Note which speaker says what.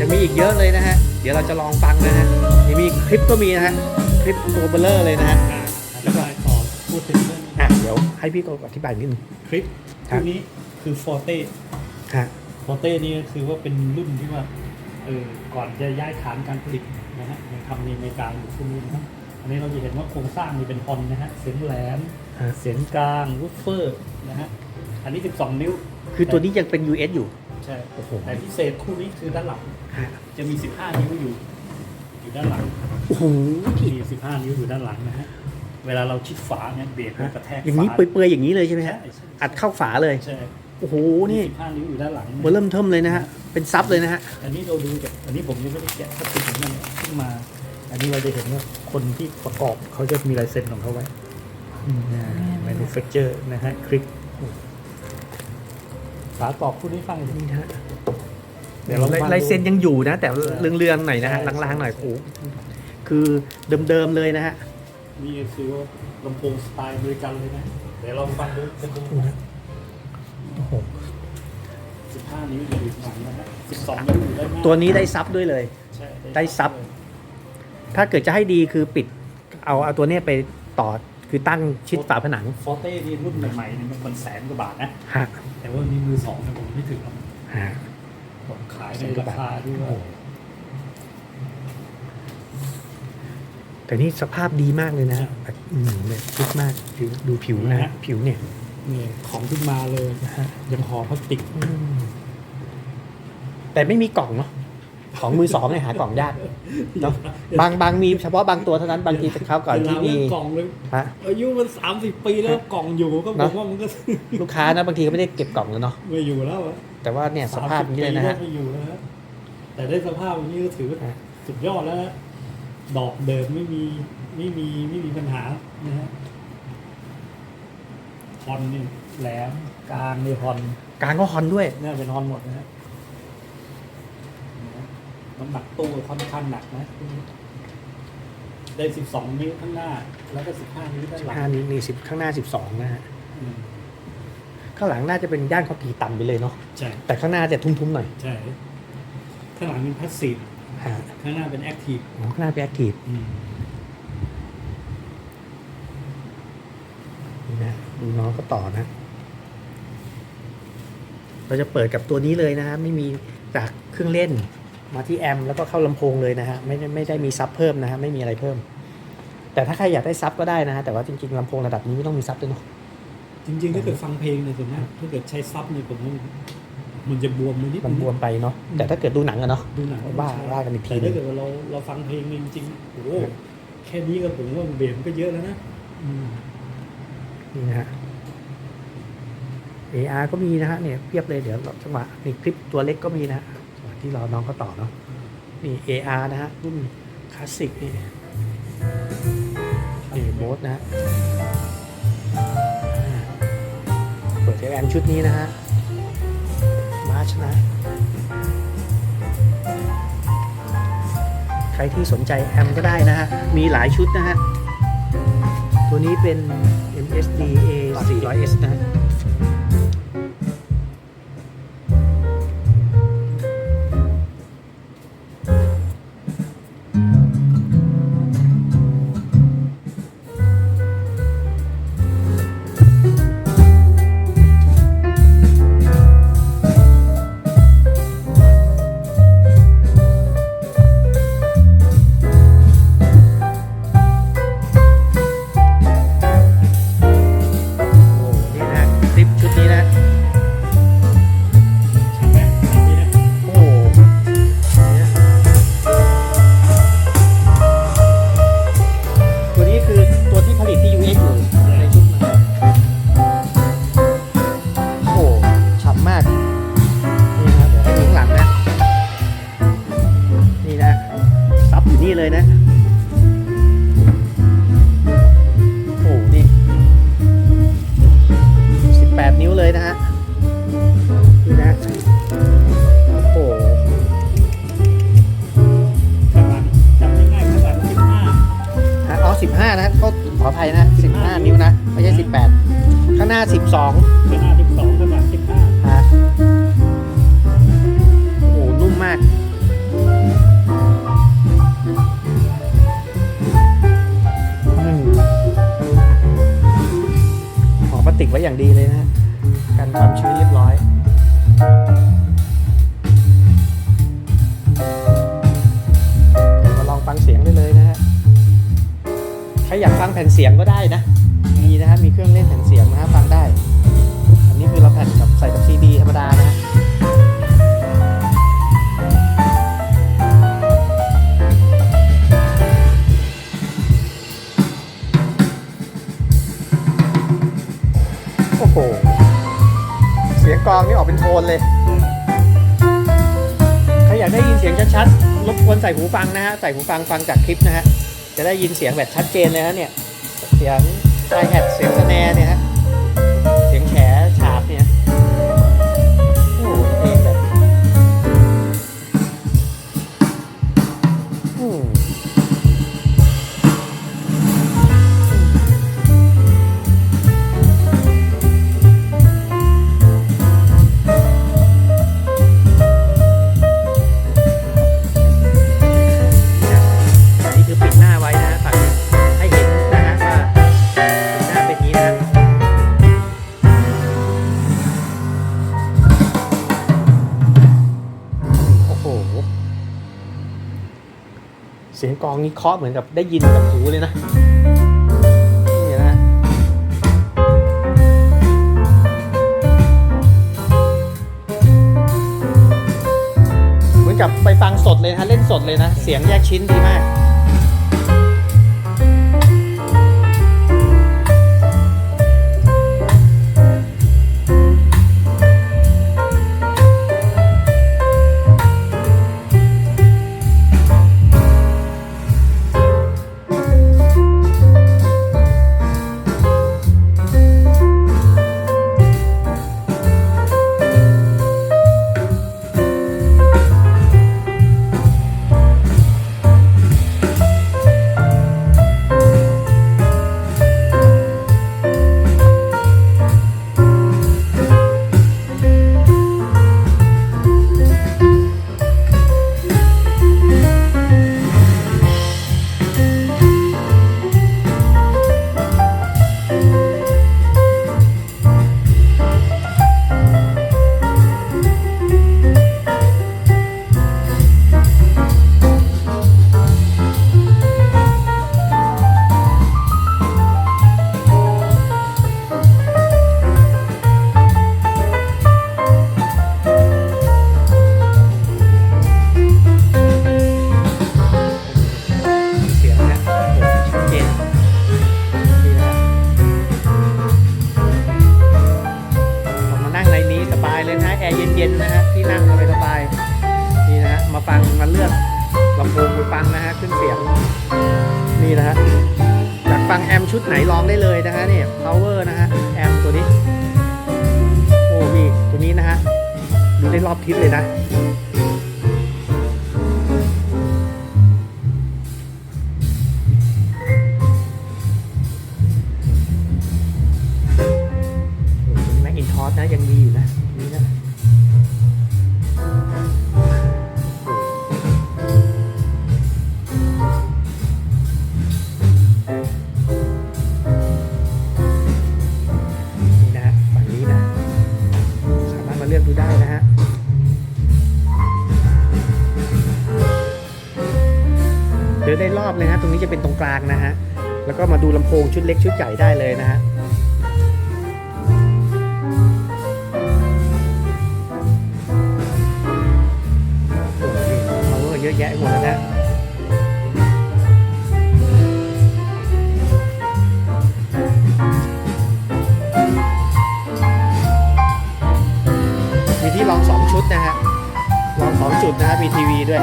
Speaker 1: ยังมีอีกเยอะเลยนะฮะ เดี๋ยวเราจะลองฟังนะฮะยังมีคลิปก็มีนะฮะ คลิปตัวเบลเลอร์เลยนะฮะ
Speaker 2: อ่าอธิบายต่อพูดถึงเรื่อง
Speaker 1: อะเดี๋ยวให้พี่โตอธิบายนิดนึง
Speaker 2: คลิป
Speaker 1: ครั
Speaker 2: รุ่
Speaker 1: บ
Speaker 2: นนี้คือฟอร์เต้
Speaker 1: ฮะ
Speaker 2: ฟอร์เต้นี่ก็คือว่าเป็นรุ่นที่ว่าเออก่อนจะย้ายฐานการผลิตนะฮะยังทำในอเมริกาอยู่ช่วงนี้นะครับอันนี้เราจะเห็นว่าโครงสร้างมีเป็นฮอนนะฮะเสียงแหลม
Speaker 1: ฮะ
Speaker 2: เสียงกลางวูฟเฟอร์นะฮะอันนี้ 12 นิ้ว
Speaker 1: คือตัวนี้ยังเป็น US อยู่
Speaker 2: ใช่
Speaker 1: โอ้โห
Speaker 2: แต่พิเศษคู่นี้คือด้านหลัง
Speaker 1: ฮะ
Speaker 2: จะมี 15 นิ้วอยู่ อยู่ด้านหลัง
Speaker 1: โอ้โห
Speaker 2: มี15 นิ้วอยู่ด้านหลังนะฮะเวลาเราชิดฝาเนี่ยเบรกมันกระแทก
Speaker 1: อย่างนี้
Speaker 2: ฝา
Speaker 1: เปื่อยๆอย่างนี้เลยใช่ไหม
Speaker 2: ใช่
Speaker 1: ฮะ
Speaker 2: ใช่
Speaker 1: อัดเข้าฝาเลย
Speaker 2: ใช่
Speaker 1: โอ้โหนี่
Speaker 2: 15นิ้วอยู่ด้านหลัง
Speaker 1: เบอร์เริ่มเทิมเลยนะฮะเป็นซับเลยนะฮะ
Speaker 2: อันนี้เราดูจากอันนี้ผมยังไม่ได้แกะถ้าติดผมนั่นขึ้นมา อันนี้เราจะเห็นว่าคนที่ประกอบเขาจะมีลายเซ็นของเขาไว้นะ manufacture นะฮะคลิก ฝากรอบคู่นี้ฟังอีกที
Speaker 1: นี่นะฮะ
Speaker 2: เดี๋ยวเราฟังดู
Speaker 1: ลายเซ็นยังอยู่นะ แต่
Speaker 2: ใช่
Speaker 1: เรืองๆหน่อยนะฮะ
Speaker 2: ใช่
Speaker 1: ลางๆหน่อยโอ้โหคือเดิมๆเลยนะฮะ
Speaker 2: นี่คือว่าลำโพงสไตล์อเมริกันเลยนะ เดี๋ยวลองฟังดูกันดู
Speaker 1: โอ้โห
Speaker 2: 15นิ้วอยู่หลังนะฮะ12นิ้วอยู่ด้านหน้า
Speaker 1: ตัวนี้ได้ซับด้วยเลย
Speaker 2: ใช่
Speaker 1: ได้ซับ ถ้าเกิดจะให้ดีคือปิดเอาเอาตัวเนี้ยไปต่อ คือตั้งชิดฝาผนัง
Speaker 2: ฟอร์เต้นี่รุ่นใหม่ๆเนี่ยมันแสนกว่าบาทนะ
Speaker 1: ฮะ
Speaker 2: แต่ว่านี่มือสองเนี่ยผมไม่ถึงหรอก
Speaker 1: ฮะ
Speaker 2: ผมขายในราคาที่ว่า
Speaker 1: แต่นี่สภาพดีมากเลยนะแบบอืมเนี่ยชิดมากผิวดูผิวนะฮะผิวเนี่ย
Speaker 2: นี่ของขึ้นมาเลย
Speaker 1: นะฮะ
Speaker 2: ยังห่อพลาสติก
Speaker 1: อืมแต่ไม่มีกล่องเนาะ ของมือสองเนี่ยหากล่องยากเนาะบางบางมีเฉพาะบางตัวเท่านั้นบางทีเป็นคราวก่อนที่มี
Speaker 2: เวลาเรื่องกล่องเลย
Speaker 1: ฮะ
Speaker 2: อายุมันสามสิบปีแล้วกล่องอยู่ก็บ
Speaker 1: เน
Speaker 2: อ
Speaker 1: อะ
Speaker 2: กว่ามันก็
Speaker 1: ลูกค้านะบางทีก็ไม่ได้เก็บกล่องแล้วเนาะ
Speaker 2: ไม่อยู่แล้วอะ
Speaker 1: แต่ว่าเนี่ยสภาพอย่างนี้เลยนะ
Speaker 2: 30ปี
Speaker 1: ฮะ
Speaker 2: ก็ไม่อยู่แล้วฮะแต่ได้สภาพอย่างนี้ก็ถือว่า
Speaker 1: ฮะ
Speaker 2: สุดยอดแล้วฮะดอกเดิมไม่มีไม่มีไม่มีปัญหานะฮะฮอนนี่แหลมกลางนี่ฮอน
Speaker 1: กลางก็ฮอนด้วย
Speaker 2: เนี่ยเป็นฮอนหมดนะฮะ น้ำหนักตู้ค่อนข้างหนักนะได้สิบสองนิ้วข้างหน้า แล้วก็สิบห้านิ้วด้านหลัง
Speaker 1: ห้านี้มีสิบข้างหน้าสิบสองนะฮะ
Speaker 2: อืม
Speaker 1: ข้างหลังน่าจะเป็นย่านความถี่ต่ำไปเลยเนาะ
Speaker 2: ใช่
Speaker 1: แต่ข้างหน้าจะทุ้มๆหน่อย
Speaker 2: ใช่ข้างหลังเป็นพาสซีฟ
Speaker 1: ฮะ
Speaker 2: ข้างหน้าเป็นแอคทีฟ
Speaker 1: อ๋อข้างหน้าเป็นแอคทีฟนี่นะดูน้องก็ต่อนะ เราจะเปิดกับตัวนี้เลยนะฮะไม่มีจากเครื่องเล่น มาที่แอมป์แล้วก็เข้าลำโพงเลยนะฮะไม่ได้ไม่ได้มีซับเพิ่มนะฮะไม่มีอะไรเพิ่ม แต่ถ้าใครอยากได้ซับก็ได้นะฮะแต่ว่าจริงๆลำโพงระดับนี้ไม่ต้องมีซับด้วยเนาะ
Speaker 2: จริงๆถ้าเกิดฟังเพลงเนี่ยส่วนมากถ้าเกิดใช้ซับเนี่ยผมว่ามันจะบวมมันนิด
Speaker 1: มันบวมไปเนาะแต่ถ้าเกิดดูหนังอะเนาะ
Speaker 2: ดูหนัง
Speaker 1: ว่าว่ากันอีกที
Speaker 2: แต่
Speaker 1: หนึ
Speaker 2: ถ้างเกิดว่าเราเราฟังเพลงจริงๆโอ้โหแค่นี้ก็ผมว่าเบสมันก็เยอะแล้วนะอืม
Speaker 1: นี่นะฮะ AR ก็มีนะฮะเนี่ยเพียบเลยเดี๋ยวเราจังหวะนี่คลิปตัวเล็กก็มีนะ ที่รอน้องเขาต่อเนาะนี่ AR นะฮะรุ่นคลาสสิกนี่นี่โบสนะฮะเปิดแอมชุดนี้นะฮะมาชนะ ใครที่สนใจแอมก็ได้นะฮะ มีหลายชุดนะฮะ ตัวนี้เป็น MSD A 400S นะ ห้านิ้วนะ
Speaker 2: ไม่
Speaker 1: ใช่สิบแปดข้างหน้าสิบสอ
Speaker 2: งข้างหน้าสิบ
Speaker 1: ด12ขนาห้าฮะโอ้โหนุ่มมาก อืห่อป
Speaker 2: ลาสติกไว้อย่างดีเลย
Speaker 1: นะ กันความชื้
Speaker 2: น
Speaker 1: ผ่นเสียงก็ได้นะ มีนะฮะ มีเครื่องเล่นแผ่นเสียงนะฮะ ฟังได้ อันนี้คือเราแผ่นกับใส่กับซีดีธรรมดานะฮะโอ้โห เสียงกลองนี่ออกเป็นโทนเลยใครอยากได้ยินเสียงชัดๆ รบกวนใส่หูฟังนะฮะ ใส่หูฟังฟังจากคลิปนะฮะจะได้ยินเสียงแบบชัดเจนเลยฮะเนี่ย เสียงไฮแฮทเสียงสแนร์เนี่ยฮะ เสียงกองนี้เคาะเหมือนกับได้ยินกับหูเลยนะนี่นะเหมือนกับไปฟังสดเลยนะฮะเล่นสดเลยนะ เสียงแยกชิ้นดีมาก ชุดไหนลองได้เลยนะฮะเนี่ย power นะฮะแอมตัวนี้ โอ้มีตัวนี้นะฮะดูได้รอบทิศเลยนะ เลยฮะตรงนี้จะเป็นตรงกลางนะฮะแล้วก็มาดูลำโพงชุดเล็กชุดใหญ่ได้เลยนะฮะโอ้โหเยอะแยะหมดแล้วนะมีที่ลองสองชุดนะฮะลองสองจุดนะฮะมีทีวีด้วย